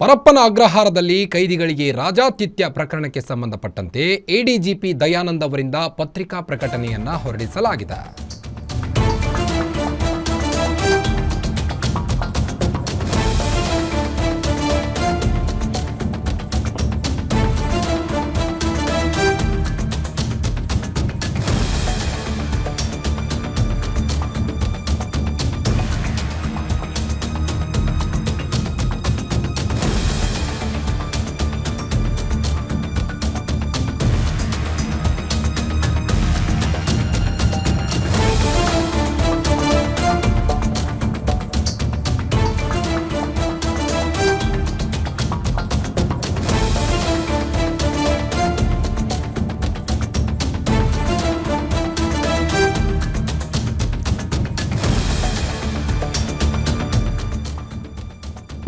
ಪರಪ್ಪನ ಅಗ್ರಹಾರದಲ್ಲಿ ಕೈದಿಗಳಿಗೆ ರಾಜಾತಿಥ್ಯ ಪ್ರಕರಣಕ್ಕೆ ಸಂಬಂಧಪಟ್ಟಂತೆ ಎಡಿಜಿಪಿ ದಯಾನಂದ್ ಅವರಿಂದ ಪತ್ರಿಕಾ ಪ್ರಕಟಣೆಯನ್ನ ಹೊರಡಿಸಲಾಗಿದೆ.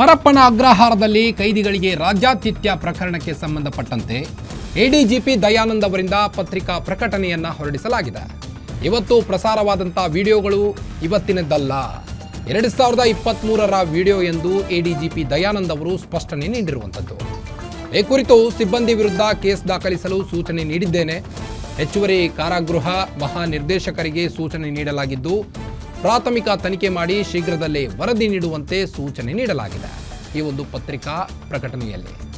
ಪರಪ್ಪನ ಅಗ್ರಹಾರದಲ್ಲಿ ಕೈದಿಗಳಿಗೆ ರಾಜ್ಯಾತಿಥ್ಯ ಪ್ರಕರಣಕ್ಕೆ ಸಂಬಂಧಪಟ್ಟಂತೆ ಎಡಿಜಿಪಿ ದಯಾನಂದ್ ಅವರಿಂದ ಪತ್ರಿಕಾ ಪ್ರಕಟಣೆಯನ್ನ ಹೊರಡಿಸಲಾಗಿದೆ. ಇವತ್ತು ಪ್ರಸಾರವಾದಂಥ ವಿಡಿಯೋಗಳು ಇವತ್ತಿನದ್ದಲ್ಲ. ಎರಡು ಸಾವಿರದ ಇಪ್ಪತ್ತ್ಮೂರರ ವಿಡಿಯೋ ಎಂದು ಎಡಿಜಿಪಿ ದಯಾನಂದ್ ಅವರು ಸ್ಪಷ್ಟನೆ ನೀಡಿರುವಂಥದ್ದು ಈ ಕುರಿತು ಸಿಬ್ಬಂದಿ ವಿರುದ್ಧ ಕೇಸ್ ದಾಖಲಿಸಲು ಸೂಚನೆ ನೀಡಿದ್ದೇನೆ. ಹೆಚ್ಚುವರಿ ಕಾರಾಗೃಹ ಮಹಾನಿರ್ದೇಶಕರಿಗೆ ಸೂಚನೆ ನೀಡಲಾಗಿದ್ದು ಪ್ರಾಥಮಿಕ ತನಿಖೆ ಮಾಡಿ ಶೀಘ್ರದಲ್ಲೇ ವರದಿ ನೀಡುವಂತೆ ಸೂಚನೆ ನೀಡಲಾಗಿದೆ. ಈ ಒಂದು ಪತ್ರಿಕಾ ಪ್ರಕಟಣೆಯಲ್ಲಿ.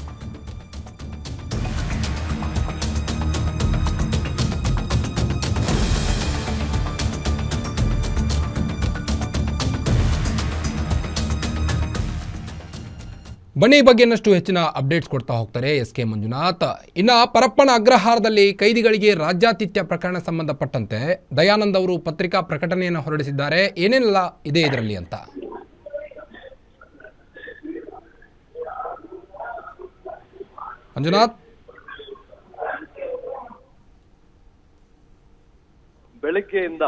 ಬನ್ನಿ ಬಗ್ಗೆ ಹೆಚ್ಚಿನ ಅಪ್ಡೇಟ್ಸ್ ಕೊಡ್ತಾ ಹೋಗ್ತಾರೆ ಎಸ್ ಕೆ ಮಂಜುನಾಥ್. ಇನ್ನ ಪರಪ್ಪನ ಅಗ್ರಹಾರದಲ್ಲಿ ಕೈದಿಗಳಿಗೆ ರಾಜ್ಯಾತಿಥ್ಯ ಪ್ರಕರಣ ಸಂಬಂಧಪಟ್ಟಂತೆ ದಯಾನಂದ್ ಅವರು ಪತ್ರಿಕಾ ಪ್ರಕಟಣೆಯನ್ನು ಹೊರಡಿಸಿದ್ದಾರೆ. ಏನೇನೆಲ್ಲ ಇದೆ ಇದರಲ್ಲಿ ಅಂತ? ಮಂಜುನಾಥ್? ಬೆಳಗ್ಗೆಯಿಂದ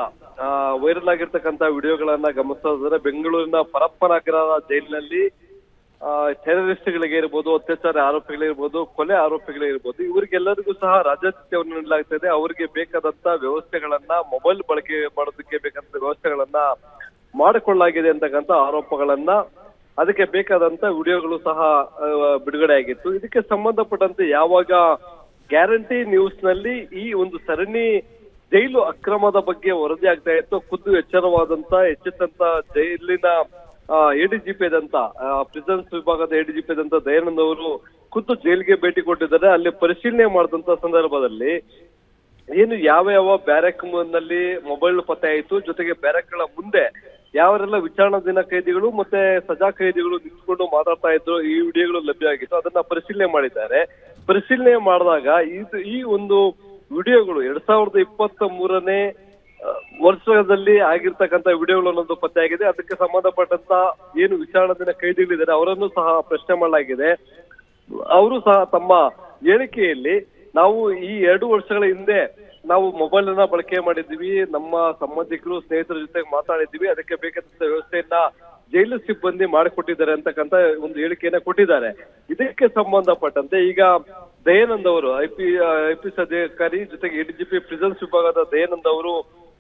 ವೈರಲ್ ಆಗಿರ್ತಕ್ಕಂಥ ವಿಡಿಯೋಗಳನ್ನ ಗಮನಿಸ್ತಾ ಬೆಂಗಳೂರಿನ ಬೆಂಗಳೂರಿನ ಅಗ್ರಹಾರ ಜೈಲಿನಲ್ಲಿ ಟೆರರಿಸ್ಟ್ಗಳಿಗೆ ಇರ್ಬೋದು, ಅತ್ಯಾಚಾರ ಆರೋಪಿಗಳಿರ್ಬೋದು ಕೊಲೆ ಆರೋಪಿಗಳಿರ್ಬೋದು ಇವರಿಗೆಲ್ಲರಿಗೂ ಸಹ ರಾಜಾತಿಥ್ಯವನ್ನು ನೀಡಲಾಗ್ತಾ ಇದೆ ಅವರಿಗೆ ಬೇಕಾದಂತ ವ್ಯವಸ್ಥೆಗಳನ್ನ ಮೊಬೈಲ್ ಬಳಕೆ ಮಾಡೋದಕ್ಕೆ ಬೇಕಾದಂತ ವ್ಯವಸ್ಥೆಗಳನ್ನ ಮಾಡಿಕೊಳ್ಳಲಾಗಿದೆ ಅಂತಕ್ಕಂಥ ಆರೋಪಗಳನ್ನ ಅದಕ್ಕೆ ಬೇಕಾದಂತ ವಿಡಿಯೋಗಳು ಸಹ ಬಿಡುಗಡೆ ಆಗಿತ್ತು. ಇದಕ್ಕೆ ಸಂಬಂಧಪಟ್ಟಂತೆ ಯಾವಾಗ ಗ್ಯಾರಂಟಿ ನ್ಯೂಸ್ನಲ್ಲಿ ಈ ಒಂದು ಸರಣಿ ಜೈಲು ಅಕ್ರಮದ ಬಗ್ಗೆ ವರದಿ ಆಗ್ತಾ ಇತ್ತು. ಖುದ್ದು ಎಚ್ಚರವಾದಂತ, ಎಚ್ಚೆತ್ತಂತ ಜೈಲಿನ ಎಡಿಜಿಪಿ ಆದಂತ ಪ್ರಿಸನ್ಸ್ ವಿಭಾಗದ ಎಡಿಜಿಪಿ ಆದಂತ ದಯಾನಂದ್ ಅವರು ಖುದ್ದು ಜೈಲಿಗೆ ಭೇಟಿ ಕೊಟ್ಟಿದ್ದಾರೆ. ಅಲ್ಲಿ ಪರಿಶೀಲನೆ ಮಾಡಿದಂತ ಸಂದರ್ಭದಲ್ಲಿ ಏನು ಯಾವ ಯಾವ ಬ್ಯಾರಕ್ನಲ್ಲಿ ಮೊಬೈಲ್ ಪತ್ತೆ ಆಯಿತು, ಜೊತೆಗೆ ಬ್ಯಾರೆಕ್ಗಳ ಮುಂದೆ ಯಾವರೆಲ್ಲ ವಿಚಾರಣಾಧೀನ ಕೈದಿಗಳು ಮತ್ತೆ ಸಜಾ ಕೈದಿಗಳು ನಿಂತ್ಕೊಂಡು ಮಾತಾಡ್ತಾ ಇದ್ರು, ಈ ವಿಡಿಯೋಗಳು ಲಭ್ಯ ಆಗಿತ್ತು, ಅದನ್ನ ಪರಿಶೀಲನೆ ಮಾಡಿದ್ದಾರೆ. ಪರಿಶೀಲನೆ ಮಾಡಿದಾಗ ಈ ಒಂದು ವಿಡಿಯೋಗಳು ಎರಡ್ ಸಾವಿರದ ಇಪ್ಪತ್ತ ಮೂರನೇ ವರ್ಷದಲ್ಲಿ ಆಗಿರ್ತಕ್ಕಂಥ ವಿಡಿಯೋಗಳನ್ನೊಂದು ಪತ್ತೆಯಾಗಿದೆ ಅದಕ್ಕೆ ಸಂಬಂಧಪಟ್ಟಂತ ಏನು ವಿಚಾರಣಾಧೀನ ಕೈದಿಗಳಿದ್ದಾರೆ ಅವರನ್ನು ಸಹ ಪ್ರಶ್ನೆ ಮಾಡಲಾಗಿದೆ. ಅವರು ಸಹ ತಮ್ಮ ಹೇಳಿಕೆಯಲ್ಲಿ ನಾವು ಈ ಎರಡು ವರ್ಷಗಳ ಹಿಂದೆ ನಾವು ಮೊಬೈಲ್ ಅನ್ನ ಬಳಕೆ ಮಾಡಿದ್ವಿ ನಮ್ಮ ಸಂಬಂಧಿಕರು, ಸ್ನೇಹಿತರ ಜೊತೆ ಮಾತಾಡಿದ್ವಿ ಅದಕ್ಕೆ ಬೇಕಾದಂತ ವ್ಯವಸ್ಥೆಯನ್ನ ಜೈಲು ಸಿಬ್ಬಂದಿ ಮಾಡಿಕೊಟ್ಟಿದ್ದಾರೆ ಅಂತಕ್ಕಂತ ಒಂದು ಹೇಳಿಕೆಯನ್ನ ಕೊಟ್ಟಿದ್ದಾರೆ. ಇದಕ್ಕೆ ಸಂಬಂಧಪಟ್ಟಂತೆ ಈಗ ದಯಾನಂದ್ ಅವರು I P I P S ಅಧಿಕಾರಿ ಜೊತೆಗೆ ಎಡಿಜಿಪಿ ಪ್ರಿಸನ್ಸ್ ವಿಭಾಗದ ದಯಾನಂದ್ ಅವರು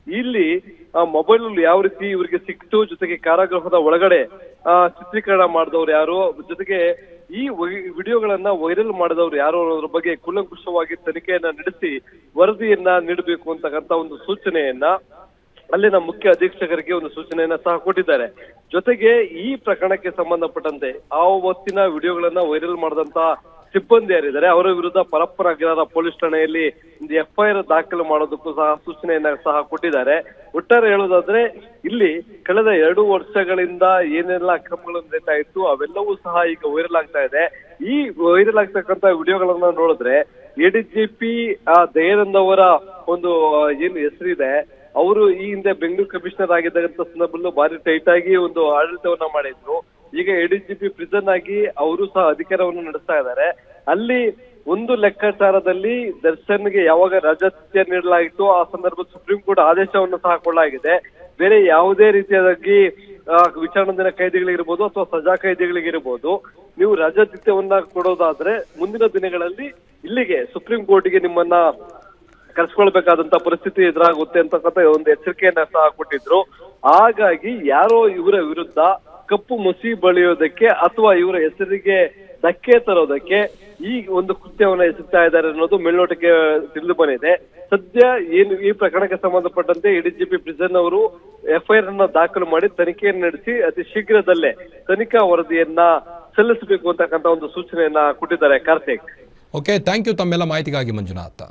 ಇಲ್ಲಿ ಮೊಬೈಲ್ ಯಾವ ರೀತಿ ಇವರಿಗೆ ಸಿಕ್ತು, ಜೊತೆಗೆ ಕಾರಾಗೃಹದ ಒಳಗಡೆ ಚಿತ್ರೀಕರಣ ಮಾಡಿದವ್ರು ಯಾರು, ಜೊತೆಗೆ ಈ ವಿಡಿಯೋಗಳನ್ನ ವೈರಲ್ ಮಾಡಿದವ್ರು ಯಾರು ಅನ್ನೋದ್ರ ಬಗ್ಗೆ ಕೂಲಂಕುಷವಾಗಿ ತನಿಖೆಯನ್ನ ನಡೆಸಿ ವರದಿಯನ್ನ ನೀಡಬೇಕು ಅಂತಕ್ಕಂತ ಒಂದು ಸೂಚನೆಯನ್ನ ಅಲ್ಲಿನ ಮುಖ್ಯ ಅಧೀಕ್ಷಕರಿಗೆ ಒಂದು ಸೂಚನೆಯನ್ನ ಸಹ ಕೊಟ್ಟಿದ್ದಾರೆ. ಜೊತೆಗೆ ಈ ಪ್ರಕರಣಕ್ಕೆ ಸಂಬಂಧಪಟ್ಟಂತೆ ಆ ಹೊತ್ತಿನ ವಿಡಿಯೋಗಳನ್ನ ವೈರಲ್ ಮಾಡಿದಂತ ಸಿಬ್ಬಂದಿ ಯಾರಿದ್ದಾರೆ ಅವರ ವಿರುದ್ಧ ಪರಪ್ಪನ ಅಗ್ರಹಾರ ಪೊಲೀಸ್ ಠಾಣೆಯಲ್ಲಿ ಒಂದು ಎಫ್ಐಆರ್ ದಾಖಲು ಮಾಡೋದಕ್ಕೂ ಸಹ ಸೂಚನೆಯನ್ನ ಸಹ ಕೊಟ್ಟಿದ್ದಾರೆ. ಒಟ್ಟಾರೆ ಹೇಳೋದಾದ್ರೆ ಇಲ್ಲಿ ಕಳೆದ ಎರಡು ವರ್ಷಗಳಿಂದ ಏನೆಲ್ಲ ಅಕ್ರಮಗಳು ನಡೀತಾ ಇತ್ತು, ಅವೆಲ್ಲವೂ ಸಹ ಈಗ ವೈರಲ್ ಆಗ್ತಾ ಇದೆ. ಈ ವೈರಲ್ ಆಗ್ತಕ್ಕಂತ ವಿಡಿಯೋಗಳನ್ನ ನೋಡಿದ್ರೆ ಎಡಿಜಿಪಿ ದಯಾನಂದ್ ಅವರ ಒಂದು ಏನು ಹೆಸರಿದೆ, ಅವರು ಈ ಹಿಂದೆ ಬೆಂಗಳೂರು ಕಮಿಷನರ್ ಆಗಿದ್ದಂತ ಸಂದರ್ಭದಲ್ಲೂ ಭಾರಿ ಟೈಟ್ ಆಗಿ ಒಂದು ಆಡಳಿತವನ್ನ ಮಾಡಿದ್ರು. ಈಗ ಎಡಿಜಿಪಿ ಪ್ರಿಸನ್ ಆಗಿ ಅವರು ಸಹ ಅಧಿಕಾರವನ್ನು ನಡೆಸ್ತಾ ಇದ್ದಾರೆ. ಅಲ್ಲಿ ಒಂದು ಲೆಕ್ಕಾಚಾರದಲ್ಲಿ ದರ್ಶನ್ಗೆ ಯಾವಾಗ ರಾಜಾತಿಥ್ಯ ನೀಡಲಾಗಿತ್ತು ಆ ಸಂದರ್ಭ ಸುಪ್ರೀಂ ಕೋರ್ಟ್ ಆದೇಶವನ್ನು ಸಹ ಕೊಡಲಾಗಿದೆ. ಬೇರೆ ಯಾವುದೇ ರೀತಿಯಾಗಿ ವಿಚಾರಣಾಧೀನ ಕೈದಿಗಳಿಗಿರ್ಬೋದು ಅಥವಾ ಸಜಾ ಕೈದಿಗಳಿಗಿರ್ಬೋದು ನೀವು ರಜಾತಿಥ್ಯವನ್ನ ಕೊಡೋದಾದ್ರೆ ಮುಂದಿನ ದಿನಗಳಲ್ಲಿ ಇಲ್ಲಿಗೆ ಸುಪ್ರೀಂ ಕೋರ್ಟ್ಗೆ ನಿಮ್ಮನ್ನ ಕರೆಸ್ಕೊಳ್ಬೇಕಾದಂತ ಪರಿಸ್ಥಿತಿ ಎದುರಾಗುತ್ತೆ ಅಂತಕ್ಕಂಥ ಒಂದು ಎಚ್ಚರಿಕೆಯನ್ನ ಸಹ ಕೊಟ್ಟಿದ್ರು. ಹಾಗಾಗಿ ಯಾರೋ ಇವರ ವಿರುದ್ಧ ಕಪ್ಪು ಮಸಿ ಬಳಿಯೋದಕ್ಕೆ ಅಥವಾ ಇವರ ಹೆಸರಿಗೆ ಧಕ್ಕೆ ತರೋದಕ್ಕೆ ಈ ಒಂದು ಕೃತ್ಯವನ್ನ ಎಸಗ್ತಾ ಇದ್ದಾರೆ ಅನ್ನೋದು ಮೇಲ್ನೋಟಕ್ಕೆ ತಿಳಿದು ಬಂದಿದೆ. ಸದ್ಯ ಏನು ಈ ಪ್ರಕರಣಕ್ಕೆ ಸಂಬಂಧಪಟ್ಟಂತೆ ಎಡಿಜಿಪಿ ಪ್ರಿಸನ್ ಅವರು ಎಫ್ಐಆರ್ ಅನ್ನ ದಾಖಲು ಮಾಡಿ ತನಿಖೆಯನ್ನು ನಡೆಸಿ ಅತಿ ಶೀಘ್ರದಲ್ಲೇ ತನಿಖಾ ವರದಿಯನ್ನ ಸಲ್ಲಿಸಬೇಕು ಅಂತಕ್ಕಂಥ ಒಂದು ಸೂಚನೆಯನ್ನ ಕೊಟ್ಟಿದ್ದಾರೆ ಕಾರ್ತಿಕ್. ಓಕೆ ಥ್ಯಾಂಕ್ ಯು ತಮ್ಮೆಲ್ಲ ಮಾಹಿತಿಗಾಗಿ ಮಂಜುನಾಥ್.